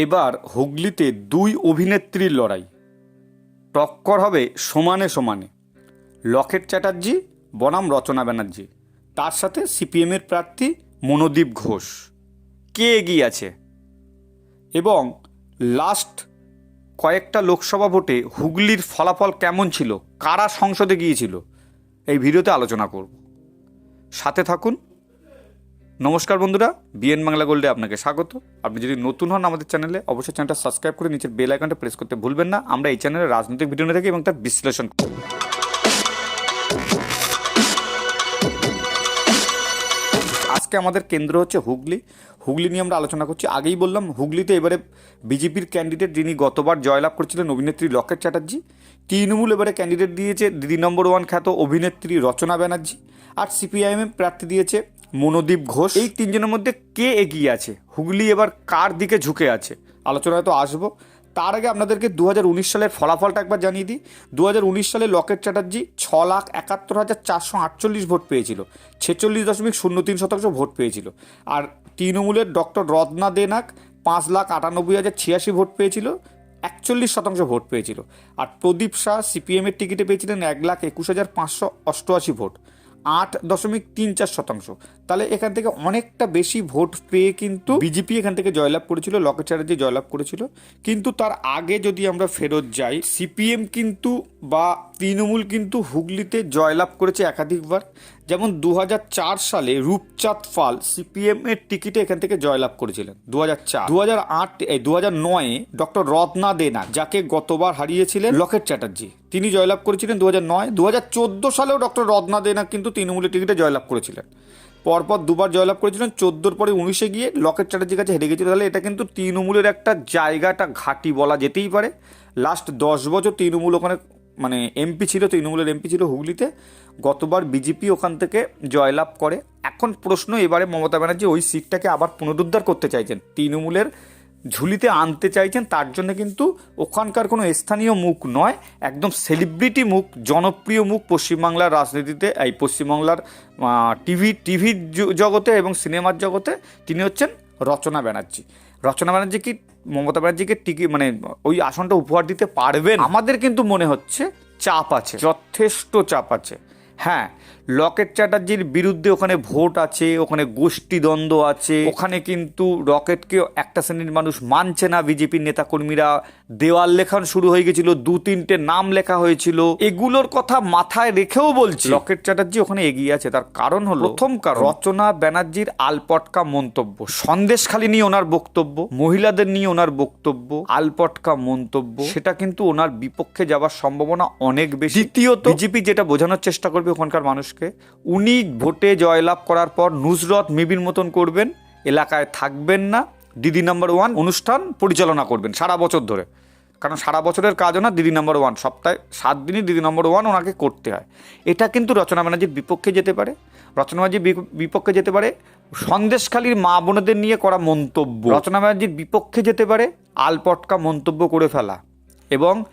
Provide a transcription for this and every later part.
এবার হুগলিতে দুই অভিনেত্রীর লড়াই। টক্কর হবে সমানে সমানে। লকেট চ্যাটার্জি, বনাম রচনা ব্যানার্জি। তার সাথে সিপিএমের প্রার্থী মনোদীপ ঘোষ। কে এগিয়ে আছে? এবং লাস্ট কয়েকটা লোকসভা ভোটে হুগলির ফলাফল কেমন ছিল? কারা সংসদে গিয়েছিল? এই ভিডিওতে আলোচনা করব। সাথে থাকুন নমস্কার বন্ধুরা, বিএন বাংলা গোল্ডে আপনাকে স্বাগত। আপনি যদি নতুন হন আমাদের চ্যানেলে, অবশ্যই চ্যানেলটা সাবস্ক্রাইব করে নিচের বেল আইকনটা প্রেস করতে ভুলবেন না। আমরা এই চ্যানেলে রাজনৈতিক ভিডিও নিয়ে থাকি এবং তার বিশ্লেষণ করি। আজকে আমাদের কেন্দ্র হচ্ছে হুগলি। হুগলি নিয়ে আমরা আলোচনা করছি। আগেই বললাম, হুগলিতে এবারে বিজেপির ক্যান্ডিডেট যিনি গতবার জয়লাভ করেছিলেন, অভিনেত্রী লকেট চ্যাটার্জি, তৃণমূল এবারে ক্যান্ডিডেট দিয়েছে, দিদি নম্বর ওয়ান খ্যাত অভিনেত্রী রচনা ব্যানার্জি, আর সিপিআইএম প্রার্থী দিয়েছে মনোদীপ ঘোষ। এই তিনজনের মধ্যে কে এগিয়ে আছে? হুগলি এবার কার দিকে ঝুঁকে আছে? আলোচনায় তো আসব। তার আগে আপনাদেরকে দু হাজার উনিশ সালের ফলাফলটা একবার জানিয়ে দিই। দু হাজার উনিশ সালে লকেট চ্যাটার্জি ছ লাখ একাত্তর হাজার চারশো আটচল্লিশ ভোট পেয়েছিল। ছেচল্লিশ দশমিক শূন্য তিন শতাংশ ভোট পেয়েছিল। আর তৃণমূলের ডক্টর রত্না দেনাক পাঁচ লাখ আটানব্বই হাজার ছিয়াশি ভোট পেয়েছিল, একচল্লিশ শতাংশ ভোট পেয়েছিল। আর প্রদীপ শাহ সিপিএমের টিকিটে পেয়েছিলেন এক লাখ একুশ হাজার পাঁচশো অষ্টআশি ভোট। আট দশমিক তিন চার শতাংশ। তাহলে এখান থেকে অনেকটা বেশি ভোট পেয়ে কিন্তু বিজেপি এখান থেকে জয়লাভ করেছিল, লকেট চ্যাটার্জি জয়লাভ করেছিল। কিন্তু তার আগে যদি আমরা ফেরত যাই, সিপিএম কিন্তু বা তৃণমূল কিন্তু হুগলিতে জয়লাভ করেছে একাধিকবার। যেমন দু হাজার চার সালে রূপচাঁদ পাল সিপিএম এর টিকিটে এখান থেকে জয়লাভ করেছিলেন দু হাজার চার। দু হাজার আট দু হাজার নয়ে ডক্টর রত্না দেনা, যাকে গতবার হারিয়েছিলেন লকেট চ্যাটার্জি, তিনি জয়লাভ করেছিলেন দু হাজার নয়। দু হাজার চোদ্দ সালেও ডক্টর রত্না দেনা কিন্তু তৃণমূলের টিকিটে জয়লাভ করেছিলেন। পরপর দুবার জয়লাভ করেছিলেন, চোদ্দোর পরে উনিশে গিয়ে লকেট চ্যাটার্জির কাছে হেরে গেছিল। তাহলে এটা কিন্তু তৃণমূলের একটা জায়গাটা ঘাঁটি বলা যেতেই পারে। লাস্ট দশ বছর তৃণমূল ওখানে মানে এমপি ছিল তৃণমূলের এমপি ছিল হুগলিতে। গতবার বিজেপি ওখান থেকে জয়লাভ করে। এখন প্রশ্ন এবারে মমতা ব্যানার্জি ওই সিটটাকে আবার পুনরুদ্ধার করতে চাইছেন। তৃণমূলের ঝুলিতে আনতে চাইছেন, তার জন্য কিন্তু ওখানকার কোনো স্থানীয় মুখ নয়, একদম সেলিব্রিটি মুখ, জনপ্রিয় মুখ পশ্চিমবাংলার রাজনীতিতে, এই পশ্চিমবাংলার টিভি টিভির জগতে এবং সিনেমার জগতে তিনি হচ্ছেন রচনা ব্যানার্জি। রচনা ব্যানার্জি কি মমতা ব্যানার্জিকে টিকি মানে ওই আসনটা উপহার দিতে পারবেন। আমাদের কিন্তু মনে হচ্ছে চাপ আছে, যথেষ্ট চাপ আছে। হ্যাঁ লকেট চ্যাটার্জির বিরুদ্ধে ওখানে ভোট আছে ওখানে গোষ্ঠী দ্বন্দ্ব আছে ওখানে কিন্তু রকেটকে একটা শ্রেণির মানুষ মানছে না বিজেপির নেতাকর্মীরা। দেওয়াল লেখান শুরু হয়ে গেছিল দু তিনটে নাম লেখা হয়েছিল। এগুলোর কথা মাথায় রেখেও বলছি লকেট চ্যাটার্জি ওখানে এগিয়ে আছে। তার কারণ হলো প্রথম কারণ রচনা ব্যানার্জির আলপটকা মন্তব্য সন্দেশখালি নিয়ে ওনার বক্তব্য মহিলাদের নিয়ে ওনার বক্তব্য আলপটকা মন্তব্য সেটা কিন্তু ওনার বিপক্ষে যাওয়ার সম্ভাবনা অনেক বেশি। দ্বিতীয়ত বিজেপি যেটা বোঝানোর চেষ্টা করবে ওখানকার মানুষকে, উনি ভোটে জয়লাভ করার পর নুসরত মিবির মতন করবেন, এলাকায় থাকবেন না, দিদি নাম্বার ওয়ান অনুষ্ঠান পরিচালনা করবেন সারা বছর ধরে। কারণ সারা বছরের কাজও না দিদি নম্বর ওয়ান, সপ্তাহে সাত দিনই দিদি নম্বর ওয়ান ওনাকে করতে হয়। এটা কিন্তু রচনা ব্যানার্জির বিপক্ষে যেতে পারে। রচনা ব্যানার্জির বিপ- বিপক্ষে যেতে পারে। সন্দেশখালীর মা বোনদের নিয়ে করা মন্তব্য। রচনা ব্যানার্জির বিপক্ষে যেতে পারে। আলপটকা মন্তব্য করে ফেলা। এবং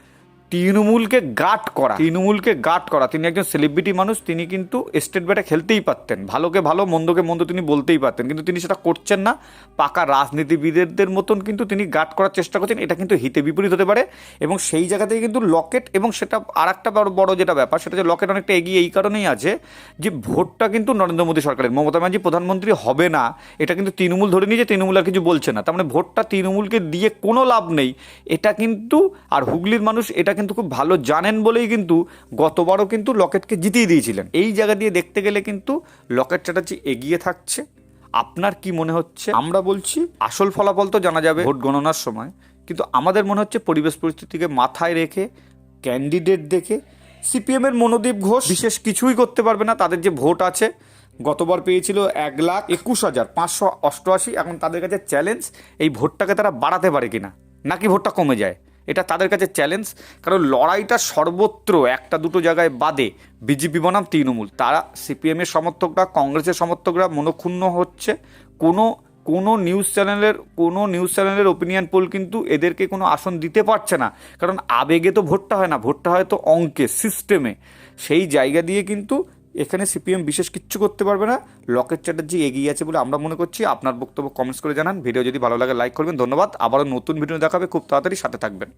তৃণমূলকে গাট করা। তৃণমূলকে গাট করা। তিনি একজন সেলিব্রিটি মানুষ, তিনি কিন্তু স্টেট ব্যাটে খেলতেই পারতেন। ভালোকে ভালো, মন্দকে মন্দ তিনি বলতেই পারতেন। কিন্তু তিনি সেটা করছেন না। পাকা রাজনীতিবিদদের মতন কিন্তু তিনি গাট করার চেষ্টা করছেন। এটা কিন্তু হিতে বিপরীত হতে পারে। এবং সেই জায়গা থেকে কিন্তু লকেট এবং সেটা আর একটা বড় যেটা ব্যাপার, সেটা যে লকেট অনেকটা এগিয়ে এই কারণেই আছে যে ভোটটা কিন্তু নরেন্দ্র মোদী সরকারের। মমতা ব্যানার্জি প্রধানমন্ত্রী হবে না। এটা কিন্তু তৃণমূল ধরে নিয়ে যে তৃণমূল আর কিছু বলছে না। তার মানে ভোটটা তৃণমূলকে দিয়ে কোনো লাভ নেই। এটা কিন্তু আর হুগলির মানুষ এটা কিন্তু খুব ভালো জানেন বলেই কিন্তু গতবারও কিন্তু লকেটকে জিতিয়ে দিয়েছিলেন। এই জায়গা দিয়ে দেখতে গেলে কিন্তু লকেট চ্যাটার্জি এগিয়ে থাকছে। আপনার কি মনে হচ্ছে? আমরা বলছি আসল ফলাফল তো জানা যাবে ভোট গণনার সময়। কিন্তু আমাদের মনে হচ্ছে পরিবেশ পরিস্থিতিকে মাথায় রেখে ক্যান্ডিডেট দেখে সিপিএমের মনোদীপ ঘোষ বিশেষ কিছুই করতে পারবে না। তাদের যে ভোট আছে গতবার পেয়েছিল এক লাখ একুশ হাজার পাঁচশো অষ্টআশি। এখন তাদের কাছে চ্যালেঞ্জ এই ভোটটাকে তারা বাড়াতে পারে কিনা? নাকি ভোটটা কমে যায়? এটা তাদের কাছে চ্যালেঞ্জ কারণ লড়াইটা সর্বত্র, একটা দুটো জায়গায় বাদে। বিজেপি বনাম তৃণমূল। তারা সিপিএমের সমর্থকরা, কংগ্রেসের সমর্থকরা মনক্ষুণ্ণ হচ্ছে। কোনো কোনো নিউজ চ্যানেলের কোনো নিউজ চ্যানেলের ওপিনিয়ন পোল কিন্তু এদেরকে কোনো আসন দিতে পারছে না। কারণ আবেগে তো ভোটটা হয় না, ভোটটা হয় তো অঙ্কে সিস্টেমে সেই জায়গা দিয়ে কিন্তু এখানে সিপিএম বিশেষ কিচ্ছু করতে পারবে না। লকেট চ্যাটার্জি এগিয়ে আছে বলে আমরা মনে করছি। আপনার বক্তব্য কমেন্টস করে জানান। ভিডিও যদি ভালো লাগে লাইক করবেন। ধন্যবাদ। আবারও নতুন ভিডিও দেখাবে। খুব তাড়াতাড়ি সাথে থাকবেন।